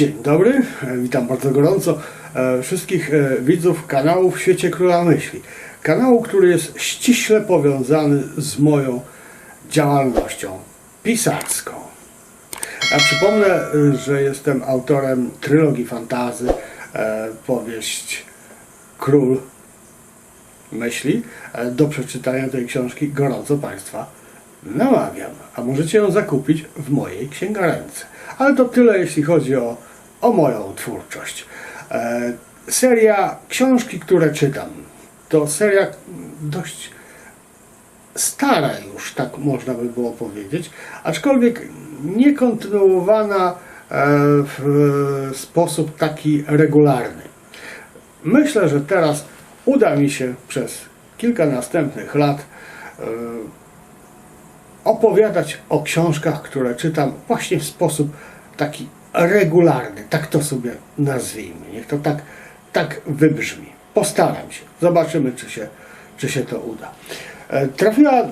Dzień dobry, e, witam bardzo gorąco e, wszystkich e, widzów kanału w świecie Króla Myśli. Kanału, który jest ściśle powiązany z moją działalnością pisarską. Ja przypomnę, że jestem autorem trylogii fantazy, powieść Król Myśli. Do przeczytania tej książki gorąco Państwa namawiam. A możecie ją zakupić w mojej księgarence. Ale to tyle, jeśli chodzi o, o moją twórczość. E, seria książki, które czytam, to seria dość stara już, tak można by było powiedzieć, aczkolwiek niekontynuowana e, w sposób taki regularny. Myślę, że teraz uda mi się przez kilka następnych lat e, opowiadać o książkach, które czytam właśnie w sposób taki regularny, tak to sobie nazwijmy. Niech to tak, tak wybrzmi. Postaram się. Zobaczymy, czy się, czy się to uda. E, Trafiła e,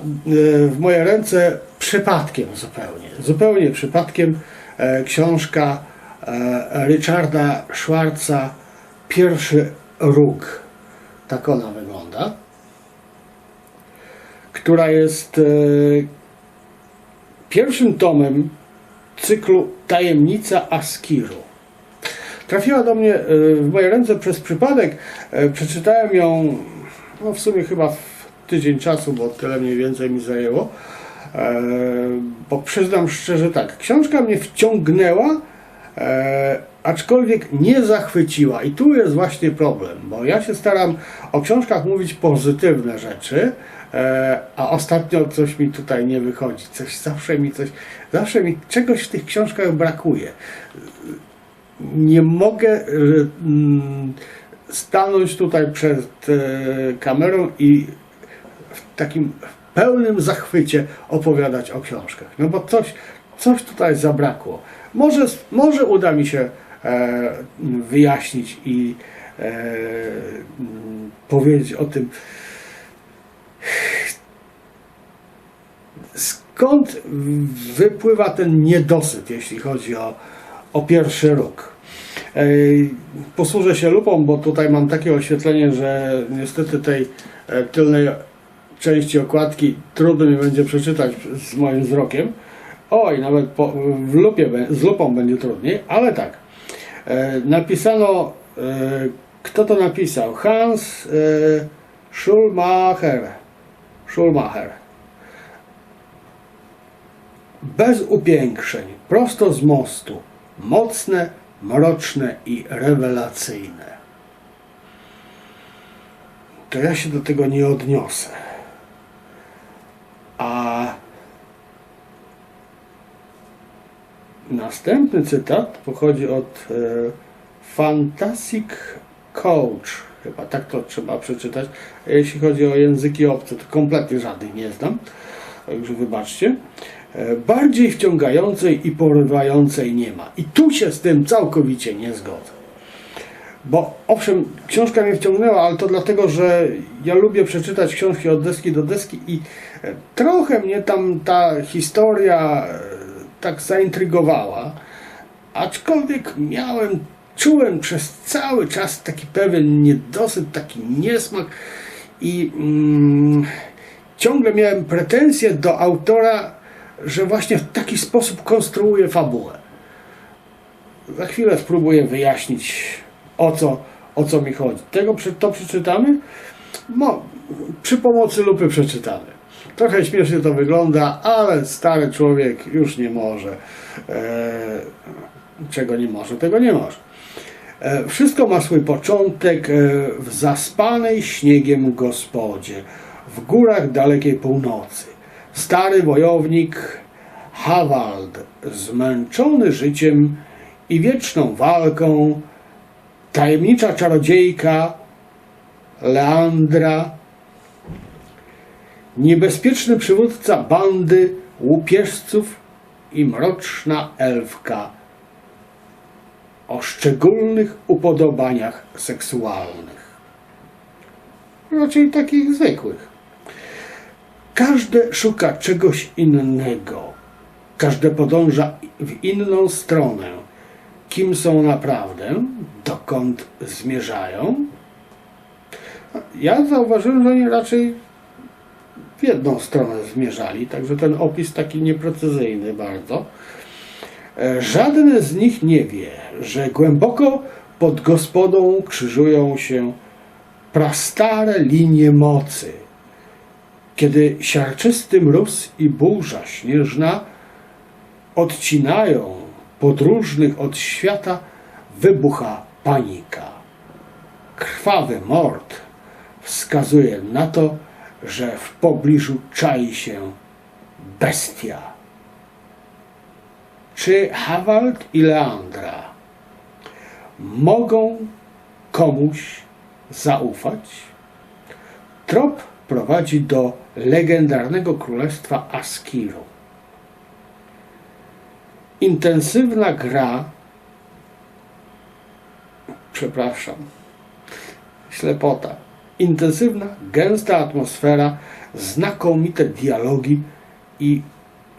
w moje ręce przypadkiem zupełnie. Zupełnie przypadkiem e, książka Richarda Schwarza Pierwszy róg. Tak ona wygląda. Która jest pierwszym tomem cyklu Tajemnica Askiru. Trafiła do mnie e, w moje ręce przez przypadek. E, Przeczytałem ją no w sumie chyba w tydzień czasu, bo tyle mniej więcej mi zajęło. E, Bo przyznam szczerze tak, książka mnie wciągnęła, aczkolwiek nie zachwyciła. I tu jest właśnie problem, bo ja się staram o książkach mówić pozytywne rzeczy, e, a ostatnio coś mi tutaj nie wychodzi. Coś zawsze mi coś, zawsze mi czegoś w tych książkach brakuje. Nie mogę e, mm, stanąć tutaj przed e, kamerą i w takim pełnym zachwycie opowiadać o książkach. No bo coś, coś tutaj zabrakło. Może, może uda mi się wyjaśnić i e, mm, powiedzieć o tym, skąd wypływa ten niedosyt, jeśli chodzi o, o pierwszy róg. Ej, Posłużę się lupą, bo tutaj mam takie oświetlenie, że niestety tej e, tylnej części okładki trudno mi będzie przeczytać z moim wzrokiem. Oj, nawet po, w lupie, z lupą będzie trudniej, ale tak. E, napisano, e, kto to napisał? Hans e, Schulmacher. Schulmacher. Bez upiększeń, prosto z mostu, mocne, mroczne i rewelacyjne. To ja się do tego nie odniosę. Następny cytat pochodzi od e, Fantastic Coach. Chyba tak to trzeba przeczytać. Jeśli chodzi o języki obce, to kompletnie żadnych nie znam. Także wybaczcie. E, Bardziej wciągającej i porywającej nie ma. I tu się z tym całkowicie nie zgodzę. Bo owszem, książka mnie wciągnęła, ale to dlatego, że ja lubię przeczytać książki od deski do deski i e, trochę mnie tam ta historia e, tak zaintrygowała. Aczkolwiek miałem, czułem przez cały czas taki pewien niedosyt, taki niesmak i mm, ciągle miałem pretensje do autora, że właśnie w taki sposób konstruuje fabułę. Za chwilę spróbuję wyjaśnić o co, o co mi chodzi. Tego to przeczytamy? No, przy pomocy lupy przeczytamy. Trochę śmiesznie to wygląda, ale stary człowiek już nie może. E, czego nie może, tego nie może. E, Wszystko ma swój początek e, w zaspanej śniegiem gospodzie, w górach dalekiej północy. Stary wojownik Hawald, zmęczony życiem i wieczną walką, tajemnicza czarodziejka Leandra, niebezpieczny przywódca bandy łupieżców i mroczna elfka o szczególnych upodobaniach seksualnych. Raczej takich zwykłych. Każde szuka czegoś innego. Każde podąża w inną stronę. kim są naprawdę, dokąd zmierzają. Ja zauważyłem, że oni raczej w jedną stronę zmierzali, także ten opis taki nieprecyzyjny bardzo. E, Żaden z nich nie wie, że głęboko pod gospodą krzyżują się prastare linie mocy. Kiedy siarczysty mróz i burza śnieżna odcinają podróżnych od świata, wybucha panika. Krwawy mord wskazuje na to, że w pobliżu czai się bestia. Czy Hawald i Leandra mogą komuś zaufać? Trop prowadzi do legendarnego królestwa Askiru. Intensywna gra, przepraszam, ślepota, intensywna, gęsta atmosfera, znakomite dialogi i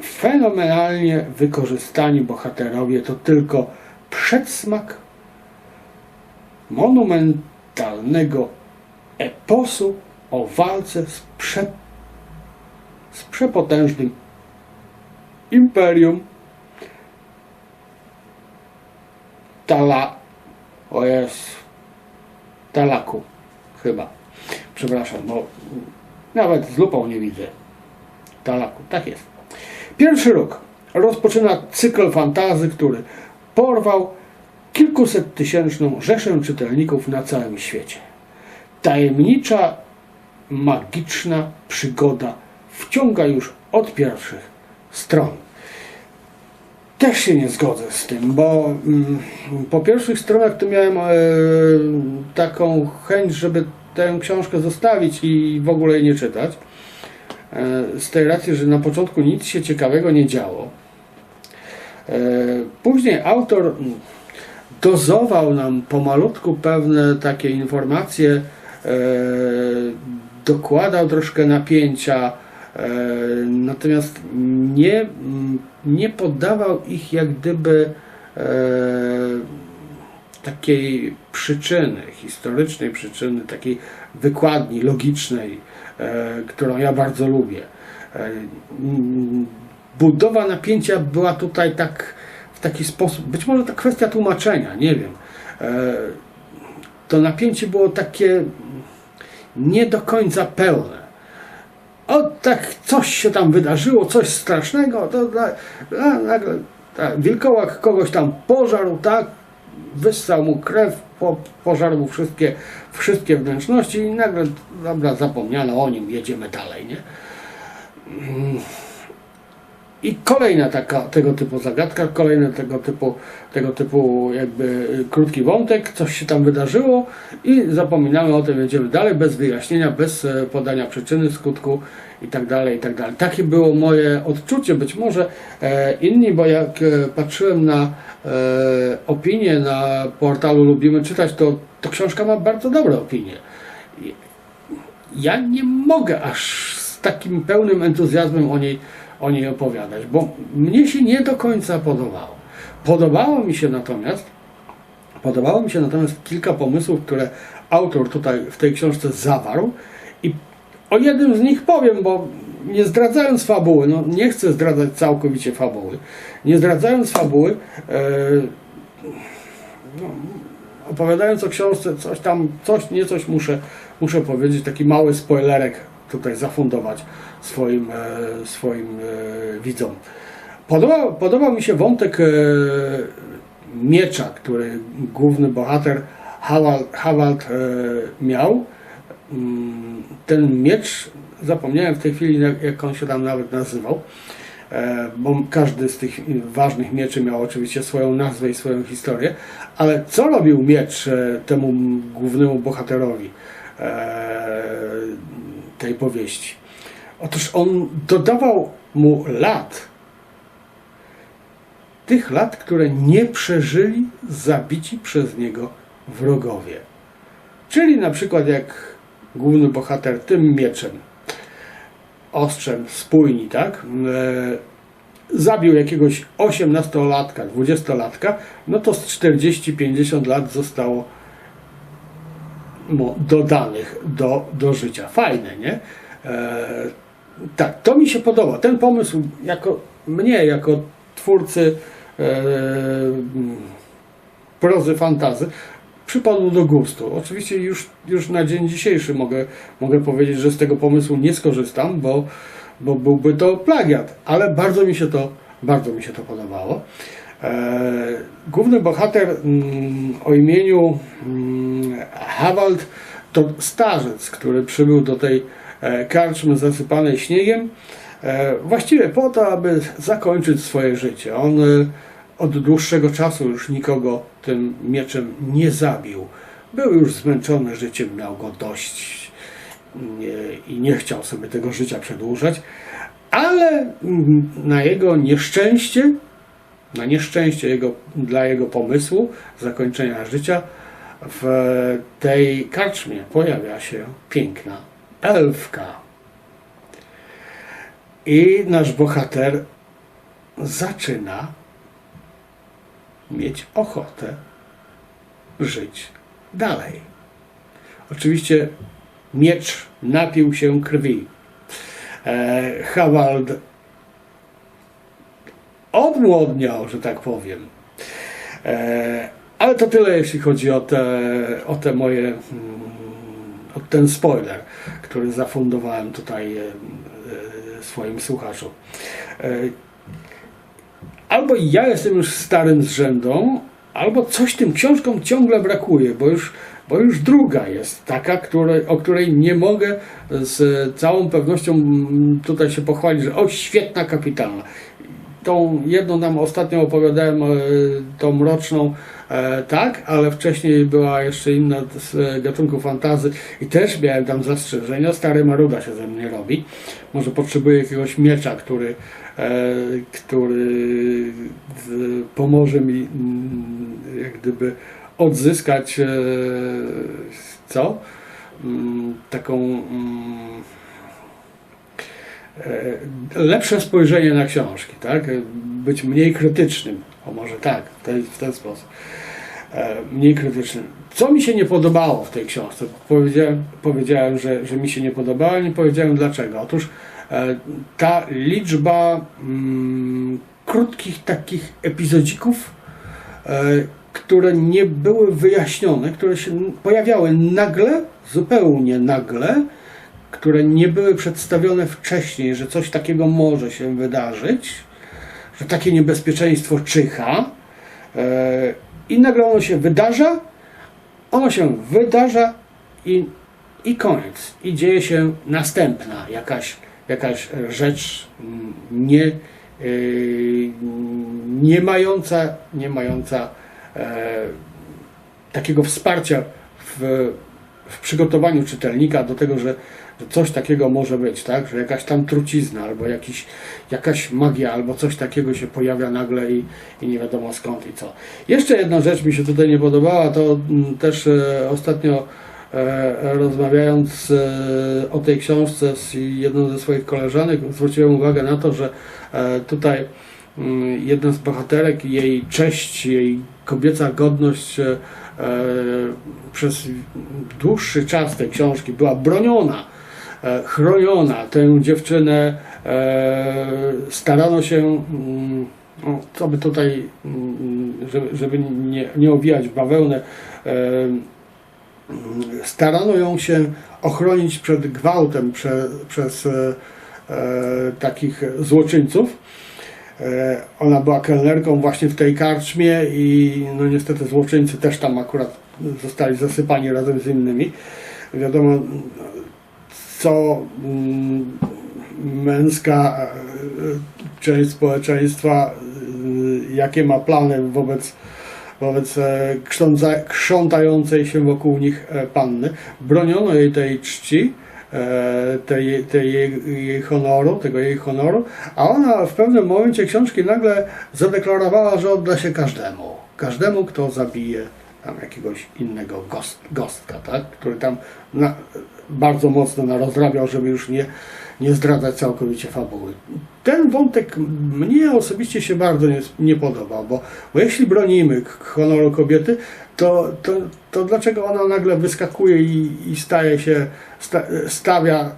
fenomenalnie wykorzystani bohaterowie to tylko przedsmak monumentalnego eposu o walce z, prze, z przepotężnym imperium Tala... O jest... Talaku. Chyba. Przepraszam, bo nawet z lupą nie widzę. Talaku. Tak jest. Pierwszy rok rozpoczyna cykl fantazy, który porwał kilkuset tysięczną rzeszę czytelników na całym świecie. Tajemnicza, magiczna przygoda wciąga już od pierwszych stron. Też się nie zgodzę z tym, bo mm, po pierwszych stronach to miałem e, taką chęć, żeby tę książkę zostawić i w ogóle jej nie czytać. E, z tej racji, że na początku nic się ciekawego nie działo. E, później autor dozował nam pomalutku pewne takie informacje, e, dokładał troszkę napięcia, natomiast nie, nie poddawał ich jak gdyby takiej przyczyny, historycznej przyczyny, takiej wykładni logicznej, którą ja bardzo lubię. E, Budowa napięcia była tutaj tak w taki sposób, być może to kwestia tłumaczenia, nie wiem. E, To napięcie było takie nie do końca pełne. O, tak coś się tam wydarzyło, coś strasznego, to na- na- nagle wilkołak kogoś tam pożarł, tak, wyssał mu krew, po, pożarł mu wszystkie, wszystkie wnętrzności i nagle, dobra, zapomniano o nim, jedziemy dalej, nie? I kolejna taka, tego typu zagadka, kolejny tego typu, tego typu jakby y, krótki wątek, coś się tam wydarzyło i zapominamy o tym, jedziemy dalej, bez wyjaśnienia, bez e, podania przyczyny, skutku i tak dalej, i tak. Takie było moje odczucie, być może e, inni, bo jak e, patrzyłem na opinie na portalu Lubimy Czytać, to, to książka ma bardzo dobre opinie. Ja nie mogę aż z takim pełnym entuzjazmem o niej, o niej opowiadać, bo mnie się nie do końca podobało. Podobało mi się natomiast Podobało mi się natomiast kilka pomysłów, które autor tutaj w tej książce zawarł i o jednym z nich powiem, bo nie zdradzając fabuły, no nie chcę zdradzać całkowicie fabuły, nie zdradzając fabuły, e, no, opowiadając o książce, coś tam, coś, nie coś muszę, muszę powiedzieć, taki mały spoilerek tutaj zafundować swoim, e, swoim e, widzom. Podoba, podoba mi się wątek e, miecza, który główny bohater Hawald, Hawald miał. Mm, Ten miecz, zapomniałem w tej chwili jak- on się tam nawet nazywał, bo każdy z tych ważnych mieczy miał oczywiście swoją nazwę i swoją historię, ale co robił miecz temu głównemu bohaterowi tej powieści? Otóż on dodawał mu lat, tych lat, które nie przeżyli zabici przez niego wrogowie. Czyli na przykład jak główny bohater tym mieczem, ostrzem spójni, tak? E, zabił jakiegoś 18-latka, 20-latka, no to z 40-50 lat zostało dodanych do, do życia. Fajne, nie? E, tak, to mi się podoba. Ten pomysł jako mnie, jako twórcy e, prozy fantazy, przypadł do gustu. Oczywiście już, już na dzień dzisiejszy mogę, mogę powiedzieć, że z tego pomysłu nie skorzystam, bo, bo byłby to plagiat, ale bardzo mi się to, bardzo mi się to podobało. E, główny bohater mm, o imieniu mm, Hawald to starzec, który przybył do tej e, karczmy zasypanej śniegiem, e, właściwie po to, aby zakończyć swoje życie. On od dłuższego czasu już nikogo tym mieczem nie zabił. Był już zmęczony życiem, miał go dość i nie chciał sobie tego życia przedłużać, ale mm, na jego nieszczęście, na nieszczęście jego, dla jego pomysłu zakończenia życia, w tej karczmie pojawia się piękna elfka. I nasz bohater zaczyna mieć ochotę żyć dalej. Oczywiście miecz napił się krwi. E, Hawald odmłodniał, że tak powiem. E, ale to tyle, jeśli chodzi o te, o te moje, mm, o ten spoiler, który zafundowałem tutaj e, e, swoim słuchaczom. Albo ja jestem już starym zrzędą, albo coś tym książkom ciągle brakuje, bo już, bo już druga jest taka, o której nie mogę z całą pewnością tutaj się pochwalić, że o świetna, kapitalna. Tą jedną tam ostatnio opowiadałem, e, tą mroczną, e, tak, ale wcześniej była jeszcze inna z gatunku fantazy i też miałem tam zastrzeżenia. Stary Maruda się ze mnie robi. Może potrzebuje jakiegoś miecza, który, e, który pomoże mi mm, jak gdyby odzyskać co? Mm, Taką mm, lepsze spojrzenie na książki, tak? Być mniej krytycznym. O może tak, w ten, sposób. E, Mniej krytycznym. Co mi się nie podobało w tej książce? Powiedziałem, powiedziałem że, że mi się nie podobało, nie powiedziałem dlaczego. Otóż e, ta liczba mm, krótkich takich epizodzików, e, które nie były wyjaśnione, które się pojawiały nagle, zupełnie nagle, które nie były przedstawione wcześniej, że coś takiego może się wydarzyć, że takie niebezpieczeństwo czyha e, i nagle ono się wydarza, ono się wydarza i, i koniec. I dzieje się następna jakaś, jakaś rzecz nie, e, nie mająca, nie mająca e, takiego wsparcia w, w przygotowaniu czytelnika do tego, że coś takiego może być, tak? Że jakaś tam trucizna, albo jakiś, jakaś magia, albo coś takiego się pojawia nagle i, i nie wiadomo skąd i co. Jeszcze jedna rzecz mi się tutaj nie podobała, to mm, też e, ostatnio e, rozmawiając e, o tej książce z jedną ze swoich koleżanek, zwróciłem uwagę na to, że e, tutaj mm, jedna z bohaterek, jej cześć, jej kobieca godność e, e, przez dłuższy czas tej książki była broniona, chroniona. Tę dziewczynę e, starano się, mm, co by tutaj, mm, żeby, nie, nie owijać bawełnę, e, starano ją się ochronić przed gwałtem prze, przez e, e, takich złoczyńców. E, Ona była kelnerką właśnie w tej karczmie i no niestety złoczyńcy też tam akurat zostali zasypani razem z innymi. Wiadomo, co mm, męska e, część społeczeństwa, e, jakie ma plany wobec, wobec e, krząta, krzątającej się wokół nich e, panny. Broniono jej tej czci, tej, tej jej, jej honoru, tego jej honoru, a ona w pewnym momencie książki nagle zadeklarowała, że odda się każdemu. Każdemu, kto zabije tam jakiegoś innego gost, gostka, tak? który tam na, bardzo mocno narozrabiał, żeby już nie, nie zdradzać całkowicie fabuły. Ten wątek mnie osobiście się bardzo nie, nie podobał, bo, bo jeśli bronimy honoru kobiety, to, to, to dlaczego ona nagle wyskakuje i, i staje się, sta, stawia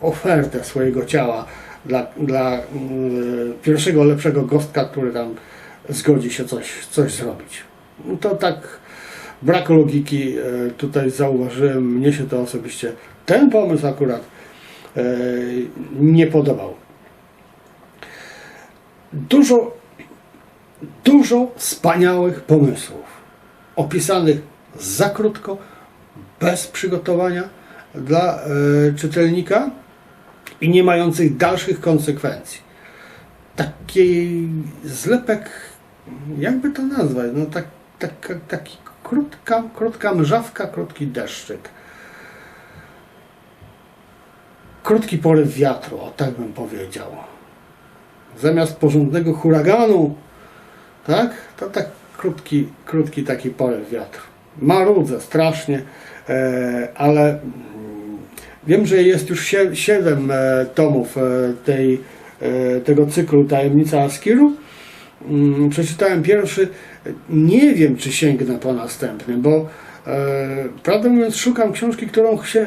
ofertę swojego ciała dla, dla y, pierwszego lepszego gostka, który tam zgodzi się coś, coś zrobić. To tak brak logiki e, tutaj zauważyłem. Mnie się to osobiście, ten pomysł akurat e, nie podobał. Dużo, dużo wspaniałych pomysłów, opisanych za krótko, bez przygotowania dla e, czytelnika i nie mających dalszych konsekwencji. Taki zlepek, jakby to nazwać, no tak, tak, taki krótka, krótka mrzawka, krótki deszczyk. Krótki poryw wiatru, o tak bym powiedział. Zamiast porządnego huraganu, tak, to tak krótki, krótki taki poryw wiatru. Marudzę strasznie, e, ale mm, wiem, że jest już sie- siedem e, tomów e, tej, tego cyklu Tajemnica Askiru. Mm, Przeczytałem pierwszy. Nie wiem, czy sięgnę po następny, bo e, prawdę mówiąc, szukam książki, którą się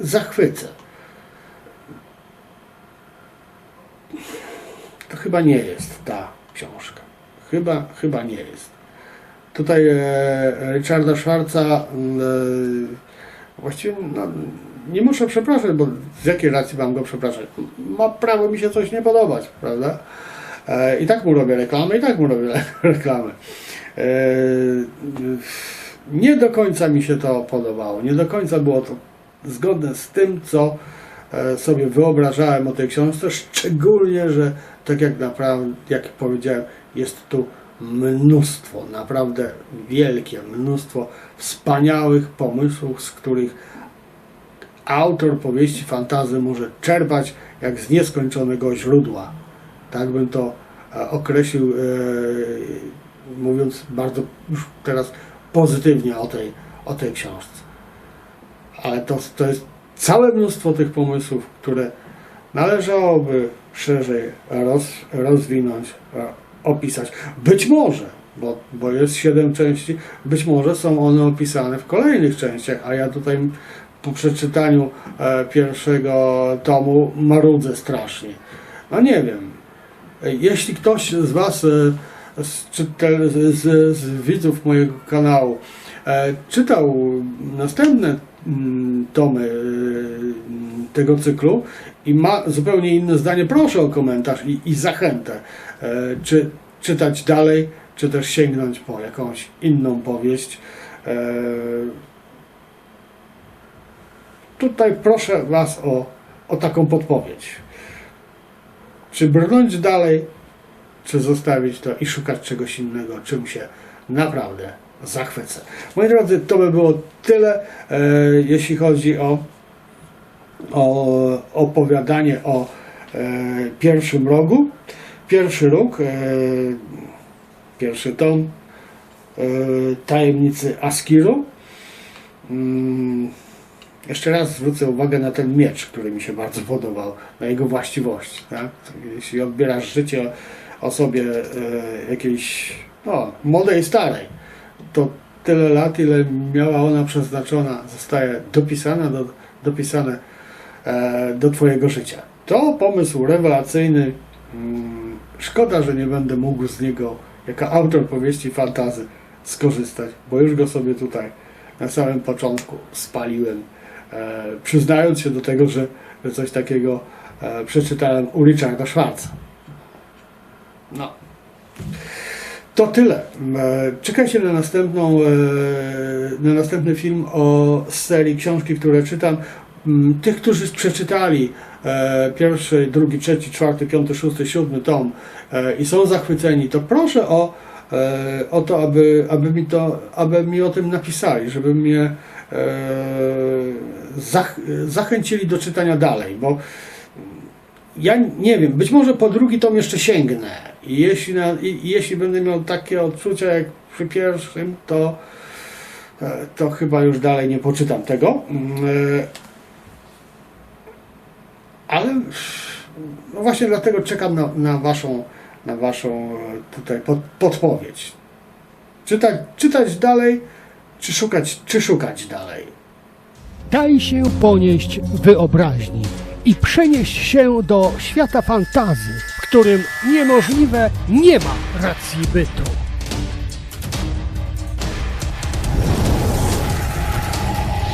zachwycę. To chyba nie jest ta książka. Chyba, chyba nie jest. Tutaj e, Richarda Schwarza e, właściwie no, nie muszę przepraszać, bo z jakiej racji mam go przepraszać? Ma prawo mi się coś nie podobać, prawda? E, I tak mu robię reklamę, i tak mu robię reklamę. E, nie do końca mi się to podobało. Nie do końca było to zgodne z tym, co e, sobie wyobrażałem o tej książce, szczególnie, że tak jak naprawdę, jak powiedziałem, jest tu mnóstwo, naprawdę wielkie mnóstwo wspaniałych pomysłów, z których autor powieści fantazy może czerpać jak z nieskończonego źródła. Tak bym to e, określił, e, mówiąc bardzo już teraz pozytywnie o tej, o tej książce. Ale to, to jest całe mnóstwo tych pomysłów, które należałoby szerzej roz, rozwinąć, e, opisać. Być może, bo, bo jest siedem części, być może są one opisane w kolejnych częściach, a ja tutaj po przeczytaniu e, pierwszego tomu marudzę strasznie. No nie wiem. Jeśli ktoś z Was, e, z, czytel, z, z, widzów mojego kanału, e, czytał następne mm, tomy e, tego cyklu i ma zupełnie inne zdanie, proszę o komentarz i, i zachętę, czy czytać dalej, czy też sięgnąć po jakąś inną powieść. Tutaj proszę Was o, o taką podpowiedź. Czy brnąć dalej, czy zostawić to i szukać czegoś innego, czym się naprawdę zachwycę. Moi drodzy, to by było tyle, e, jeśli chodzi o, o opowiadanie o e, pierwszym rogu. Pierwszy róg, e, pierwszy tom e, tajemnicy Askiru. Mm, jeszcze raz zwrócę uwagę na ten miecz, który mi się bardzo podobał, na jego właściwości. Tak? Jeśli odbierasz życie osobie e, jakiejś no, młodej, starej, to tyle lat, ile miała ona przeznaczona, zostaje dopisana do, dopisane e, do Twojego życia. To pomysł rewelacyjny. Mm, szkoda, że nie będę mógł z niego, jako autor powieści fantazy, skorzystać, bo już go sobie tutaj na samym początku spaliłem przyznając się do tego, że, coś takiego e, przeczytałem u Richarda Schwarza. No. To tyle. E, Czekajcie na następną, e, na następny film o serii książki, które czytam. Mm, Tych, którzy przeczytali e, pierwszy, drugi, trzeci, czwarty, piąty, szósty, siódmy tom e, i są zachwyceni, to proszę o, e, o to, aby, aby, mi to, aby mi o tym napisali, żeby mnie e, zach, zachęcili do czytania dalej, bo ja nie wiem, być może po drugi tom jeszcze sięgnę jeśli, na, jeśli będę miał takie odczucia jak przy pierwszym, to, e, to chyba już dalej nie poczytam tego. Mm, e, Ale no właśnie dlatego czekam na, na waszą, na waszą e, tutaj pod, podpowiedź. Czytać, czytać dalej, czy szukać, czy szukać dalej. Daj się ponieść wyobraźni i przenieść się do świata fantazy, w którym niemożliwe nie ma racji bytu.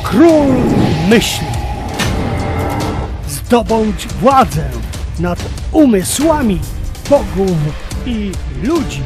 Król myśli. Zdobądź władzę nad umysłami bogów i ludzi.